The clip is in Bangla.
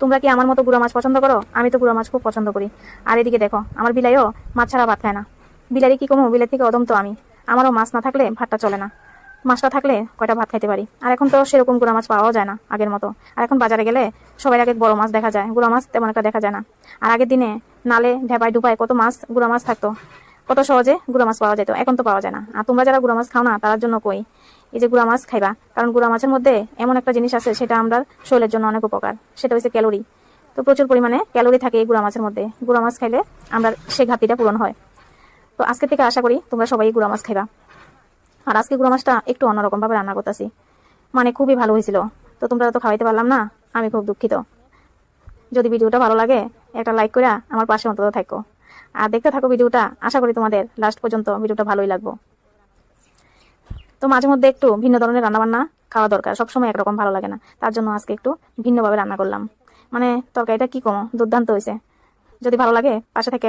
তোমরা কি আমার মতো গুঁড়া মাছ পছন্দ করো? আমি তো গুঁড়া মাছ খুব পছন্দ করি। আর এদিকে দেখো, আমার বিলাইও মাছ ছাড়া ভাত খায় না। বিলারি কি কমো? বিলের থেকে অদম তো আমি। আমারও মাছ না থাকলে ভাতটা চলে না। মাছটা থাকলে কয়টা ভাত খাইতে পারি? আর এখন তো সেরকম গুঁড়া মাছ পাওয়াও যায় না আগের মতো। আর এখন বাজারে গেলে সবাই আগে বড় মাছ দেখা যায়। গুঁড়া মাছ তেমন একটা দেখা যায় না। আর আগের দিনে নালে, ঢেপায় ডুবায় কত মাছ, গুঁড়া মাছ থাকতো। কত সহজে গুঁড়া মাছ পাওয়া যেত। এখন তো পাওয়া যায় না। আর তোমরা যারা গুঁড়া মাছ খাও না তার জন্য কই? এই যে গুঁড়া মাছ খাইবা, কারণ গুঁড়া মাছের মধ্যে এমন একটা জিনিস আছে, সেটা আমরা শরীরের জন্য অনেক উপকার। সেটা হচ্ছে ক্যালোরি। তো প্রচুর পরিমাণে ক্যালোরি থাকে এই গুঁড়া মাছের মধ্যে। গুঁড়া মাছ খাইলে আমরা সেই ঘাটতিটা পূরণ হয়। তো আজকে থেকে আশা করি তোমরা সবাই গুঁড়া মাছ খাইবা। আর আজকে গুঁড়া মাছটা একটু অন্যরকমভাবে রান্না করতেছি। মানে খুবই ভালো হয়েছিল। তো তোমরা তো খাওয়াইতে পারলাম না, আমি খুব দুঃখিত। যদি ভিডিওটা ভালো লাগে, একটা লাইক করে আমার পাশে অন্তত থাকো। আর দেখতে থাকো ভিডিওটা, আশা করি তোমাদের লাস্ট পর্যন্ত ভিডিওটা ভালোই লাগবো। তো মাঝে মধ্যে একটু ভিন্ন ধরনের রান্নাবান্না খাওয়া দরকার, সবসময় একরকম ভালো লাগে না। তার জন্য আজকে একটু ভিন্নভাবে রান্না করলাম। মানে তরকারিটা কি কম? দুর্দান্ত হয়েছে যদি ভালো লাগে, পাশে থেকে